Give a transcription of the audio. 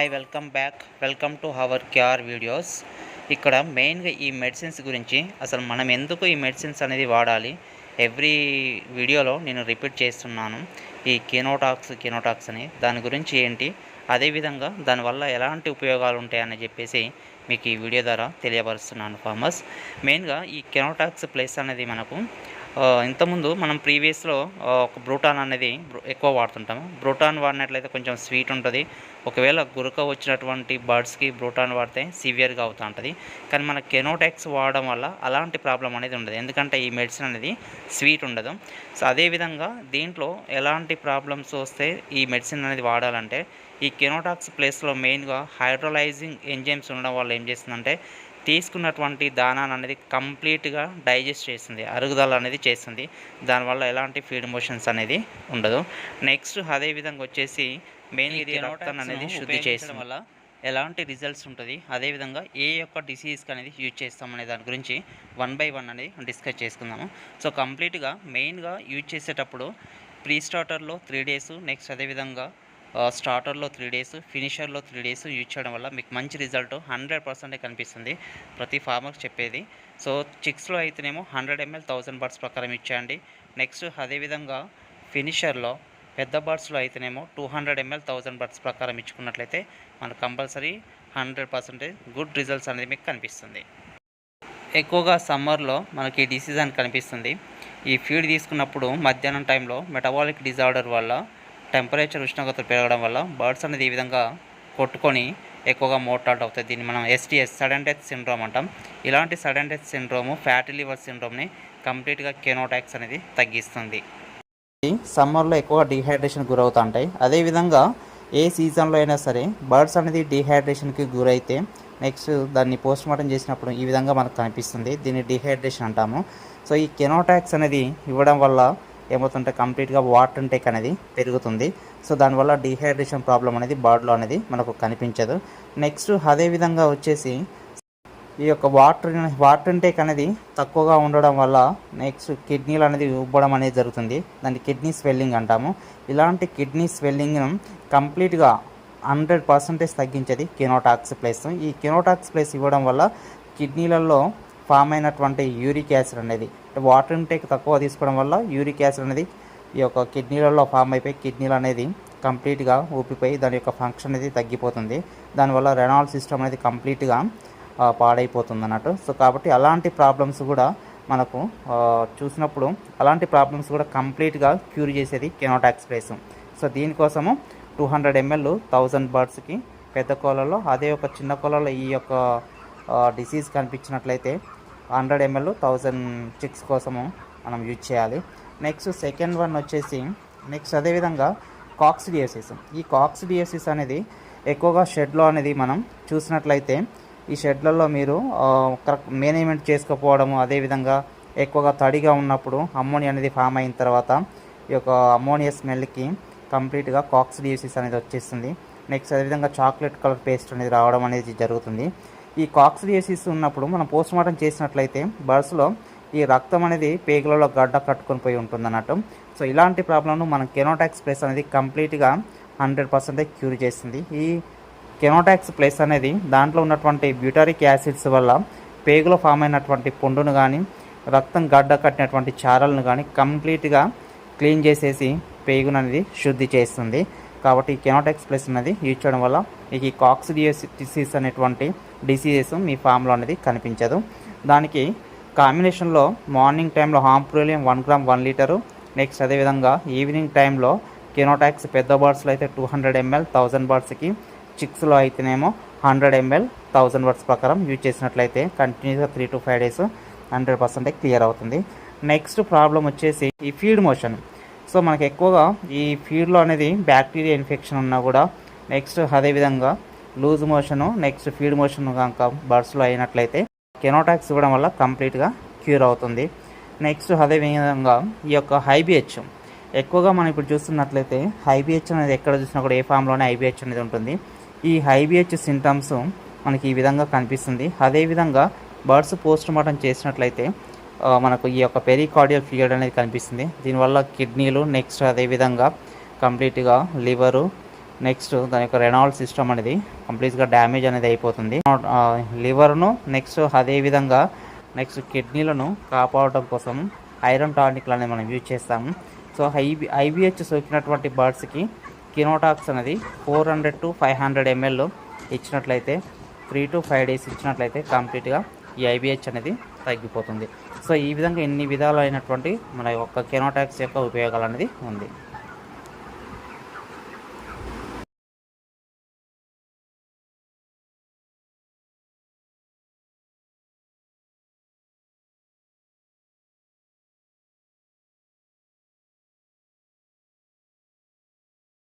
Hi welcome back. Welcome to our cure videos. ఇక్కడ మెయిన్గా ఈ మెడిసిన్స్ గురించి అసలు మనం ఎందుకు ఈ మెడిసిన్స్ అనేది వాడాలి ఎవ్రీ వీడియోలో నేను రిపీట్ చేస్తున్నాను. ఈ కెనోటాక్స్ కెనోటాక్స్ అని దాని గురించి ఏంటి అదేవిధంగా దానివల్ల ఎలాంటి ఉపయోగాలు ఉంటాయని చెప్పేసి మీకు ఈ వీడియో ద్వారా తెలియపరుస్తున్నాను ఫార్మర్స్. మెయిన్గా ఈ కెనోటాక్స్ ప్లేస్ అనేది మనకు ఇంతకుముందు మనం ప్రీవియస్లో ఒక బ్రూటాన్ అనేది ఎక్కువ వాడుతుంటాము. బ్రూటాన్ వాడినట్లయితే కొంచెం స్వీట్ ఉంటుంది. ఒకవేళ గురక వచ్చినటువంటి బర్డ్స్కి బ్రూటాన్ వాడితే సివియర్గా అవుతూ ఉంటుంది. కానీ మన కెనోటాక్స్ వాడడం వల్ల అలాంటి ప్రాబ్లం అనేది ఉండదు. ఎందుకంటే ఈ మెడిసిన్ అనేది స్వీట్ ఉండదు. సో అదేవిధంగా దీంట్లో ఎలాంటి ప్రాబ్లమ్స్ వస్తే ఈ మెడిసిన్ అనేది వాడాలంటే ఈ కెనోటాక్స్ ప్లేస్లో మెయిన్గా హైడ్రోలైజింగ్ ఎంజైమ్స్ ఉండడం వల్ల ఏం చేస్తుందంటే తీసుకున్నటువంటి దానాన్ని అనేది కంప్లీట్గా డైజెస్ట్ చేస్తుంది అరుగుదల అనేది చేస్తుంది. దానివల్ల ఎలాంటి ఫీడ్ మోషన్స్ అనేది ఉండదు. నెక్స్ట్ అదే విధంగా వచ్చేసి మెయిన్ ఇది అనేది శుద్ధి చేయడం వల్ల ఎలాంటి రిజల్ట్స్ ఉంటుంది? అదేవిధంగా ఏ యొక్క డిసీజ్కి అనేది యూజ్ చేస్తాం అనే దాని గురించి వన్ బై వన్ అనేది డిస్కస్ చేసుకుందాము. సో కంప్లీట్గా మెయిన్గా యూజ్ చేసేటప్పుడు ప్రీ స్టార్టర్లో త్రీ డేస్ నెక్స్ట్ అదేవిధంగా స్టార్టర్లో త్రీ డేస్ ఫినిషర్లో త్రీ డేస్ యూజ్ చేయడం వల్ల మీకు మంచి రిజల్ట్ హండ్రెడ్ పర్సెంటే కనిపిస్తుంది ప్రతి ఫార్మర్కి చెప్పేది. సో చిక్స్లో అయితేనేమో హండ్రెడ్ ఎంఎల్ థౌసండ్ బర్డ్స్ ప్రకారం ఇచ్చేయండి నెక్స్ట్ అదేవిధంగా ఫినిషర్లో పెద్ద బర్డ్స్లో అయితేనేమో two hundred ML thousand birds ప్రకారం ఇచ్చుకున్నట్లయితే మనకు compulsory hundred percentage good results అనేది మీకు కనిపిస్తుంది. ఎక్కువగా సమ్మర్లో మనకి డిసీజ్ అని కనిపిస్తుంది. ఈ ఫీడ్ తీసుకున్నప్పుడు మధ్యాహ్నం టైంలో మెటబాలిక్ డిజార్డర్ వల్ల టెంపరేచర్ ఉష్ణోగ్రత పెరగడం వల్ల బర్డ్స్ అనేది ఈ విధంగా కొట్టుకొని ఎక్కువగా మోటార్ట్ అవుతాయి. దీన్ని మనం ఎస్టీఎస్ సడన్ డెత్ సిండ్రోమ్ అంటాం. ఇలాంటి sudden death syndrome fatty liver సిండ్రోమ్ని కంప్లీట్గా కెనోటాక్స్ అనేది తగ్గిస్తుంది. సమ్మర్లో ఎక్కువ డిహైడ్రేషన్ గురవుతూ ఉంటాయి అదేవిధంగా ఏ సీజన్లో అయినా సరే బర్డ్స్ అనేది డిహైడ్రేషన్కి గురైతే నెక్స్ట్ దాన్ని పోస్ట్ మార్టం చేసినప్పుడు ఈ విధంగా మనకు కనిపిస్తుంది. దీన్ని డిహైడ్రేషన్ అంటాము. సో ఈ కెనోటాక్స్ అనేది ఇవ్వడం వల్ల ఏమవుతుంటే కంప్లీట్గా వాటర్ ఇంటేక్ అనేది పెరుగుతుంది. సో దానివల్ల డిహైడ్రేషన్ ప్రాబ్లం అనేది బాడీలో అనేది మనకు కనిపించదు. నెక్స్ట్ అదేవిధంగా వచ్చేసి ఈ యొక్క వాటర్ వాటర్ ఇంటేక్ అనేది తక్కువగా ఉండడం వల్ల నెక్స్ట్ కిడ్నీలు అనేది ఉబ్బడం అనేది జరుగుతుంది. దాన్ని కిడ్నీ స్వెల్లింగ్ అంటాము. ఇలాంటి కిడ్నీ స్వెల్లింగ్ను కంప్లీట్గా హండ్రెడ్ పర్సెంటేజ్ తగ్గించేది కెనోటాక్స్ ప్లేస్. ఈ కెనోటాక్స్ ప్లేస్ ఇవ్వడం వల్ల కిడ్నీలలో ఫామ్ అయినటువంటి యూరిక్ యాసిడ్ అనేది వాటర్ ఇంటేక్ తక్కువ తీసుకోవడం వల్ల యూరిక్ యాసిడ్ అనేది ఈ యొక్క కిడ్నీలలో ఫామ్ అయిపోయి కిడ్నీలు అనేది కంప్లీట్గా ఊపిపోయి దాని యొక్క ఫంక్షన్ అనేది తగ్గిపోతుంది. దానివల్ల రెనాల్ సిస్టమ్ అనేది కంప్లీట్గా పాడైపోతుంది అన్నట్టు సో కాబట్టి అలాంటి ప్రాబ్లమ్స్ కూడా మనకు చూసినప్పుడు అలాంటి ప్రాబ్లమ్స్ కూడా కంప్లీట్గా క్యూర్ చేసేది కెనోటాక్స్ ప్లేస్ సో దీనికోసము టూ హండ్రెడ్ ఎంఎల్ థౌజండ్ బర్డ్స్కి పెద్ద కోళ్ళలో అదే ఒక చిన్న కోలలో ఈ యొక్క డిసీజ్ కనిపించినట్లయితే హండ్రెడ్ ఎంఎల్ థౌజండ్ చిక్స్ కోసము మనం యూజ్ చేయాలి. నెక్స్ట్ సెకండ్ వన్ వచ్చేసి నెక్స్ట్ అదేవిధంగా కాక్సిడియోసిస్. ఈ కాక్స్ డియోసిస్ అనేది ఎక్కువగా షెడ్లో అనేది మనం చూసినట్లయితే ఈ షెడ్లలో మీరు కరెక్ట్ మేనేజ్మెంట్ చేసుకోకపోవడము అదేవిధంగా ఎక్కువగా తడిగా ఉన్నప్పుడు అమ్మోనియా అనేది ఫామ్ అయిన తర్వాత ఈ యొక్క అమ్మోనియా స్మెల్కి కంప్లీట్గా కాక్స్ డియోసిస్ అనేది వచ్చేస్తుంది. నెక్స్ట్ అదేవిధంగా చాక్లెట్ కలర్ పేస్ట్ అనేది రావడం అనేది జరుగుతుంది. ఈ కాక్సిడియోసిస్ ఉన్నప్పుడు మనం పోస్ట్ మార్టం చేసినట్లయితే బర్డ్స్లో ఈ రక్తం అనేది పేగులలో గడ్డ కట్టుకొని పోయి ఉంటుంది అన్నట్టు సో ఇలాంటి ప్రాబ్లంను మనం కెనోటాక్స్ ప్లేస్ అనేది కంప్లీట్గా హండ్రెడ్ పర్సెంటేజ్ క్యూర్ చేస్తుంది ఈ కెనోటాక్స్ ప్లేస్ అనేది దాంట్లో ఉన్నటువంటి బ్యూటారిక్ యాసిడ్స్ వల్ల పేగులో ఫామ్ అయినటువంటి పుండును కానీ రక్తం గడ్డ కట్టినటువంటి చారలను కానీ కంప్లీట్గా క్లీన్ చేసేసి పేగును అనేది శుద్ధి చేస్తుంది. కాబట్టి ఈ కెనోటాక్స్ ప్లేస్ అనేది యూజ్ చేయడం వల్ల మీకు ఈ కాక్సిడియోస్ డిసీజ్ అనేటువంటి డిసీజెస్ మీ ఫామ్లో అనేది కనిపించదు. దానికి కాంబినేషన్లో మార్నింగ్ టైంలో amprolium one gram one litre next అదేవిధంగా ఈవినింగ్ టైంలో కెనోటాక్స్ పెద్ద బర్డ్స్లో అయితే టూ హండ్రెడ్ ఎంఎల్ థౌజండ్ బర్డ్స్కి చిక్స్లో అయితేనేమో హండ్రెడ్ ఎంఎల్ థౌజండ్ వర్డ్స్ ప్రకారం యూజ్ చేసినట్లయితే కంటిన్యూస్గా three to five days hundred percent clear అవుతుంది. నెక్స్ట్ ప్రాబ్లం వచ్చేసి ఈ ఫీడ్ మోషన్ సో మనకి ఎక్కువగా ఈ ఫీడ్లో అనేది బ్యాక్టీరియా ఇన్ఫెక్షన్ ఉన్నా కూడా నెక్స్ట్ అదేవిధంగా loose motion next feed motion కనుక బర్డ్స్లో అయినట్లయితే కెనోటాక్స్ ఇవ్వడం వల్ల కంప్లీట్గా క్యూర్ అవుతుంది. నెక్స్ట్ అదేవిధంగా ఈ యొక్క హైబిహెచ్ ఎక్కువగా మనం ఇప్పుడు చూస్తున్నట్లయితే హైబిహెచ్ అనేది ఎక్కడ చూసినా కూడా ఏ ఫామ్లోనే హైబిహెచ్ అనేది ఉంటుంది. ఈ హైబిహెచ్ సింటమ్స్ మనకి ఈ విధంగా కనిపిస్తుంది. అదేవిధంగా బర్డ్స్ పోస్ట్ మార్టం చేసినట్లయితే మనకు ఈ యొక్క పెరికార్డియల్ ఫ్లూయిడ్ అనేది కనిపిస్తుంది. దీనివల్ల కిడ్నీలు నెక్స్ట్ అదేవిధంగా కంప్లీట్గా లివరు నెక్స్ట్ దాని యొక్క రెనాల్డ్ సిస్టమ్ అనేది కంప్లీట్గా డ్యామేజ్ అనేది అయిపోతుంది. లివర్ను నెక్స్ట్ అదే విధంగా నెక్స్ట్ కిడ్నీలను కాపాడటం కోసం ఐరన్ టానిక్లు అనేది మనం యూజ్ చేస్తాము సో ఐబి ఐబిహెచ్ సోకినటువంటి బర్డ్స్కి కినోటాక్స్ అనేది four hundred to five hundred ML ఇచ్చినట్లయితే త్రీ టు ఫైవ్ డేస్ ఇచ్చినట్లయితే కంప్లీట్గా ఈ ఐబిహెచ్ అనేది తగ్గిపోతుంది. సో ఈ విధంగా ఎన్ని విధాలైనటువంటి మన యొక్క కెనోటాక్స్ యొక్క ఉపయోగాలు అనేది ఉంది.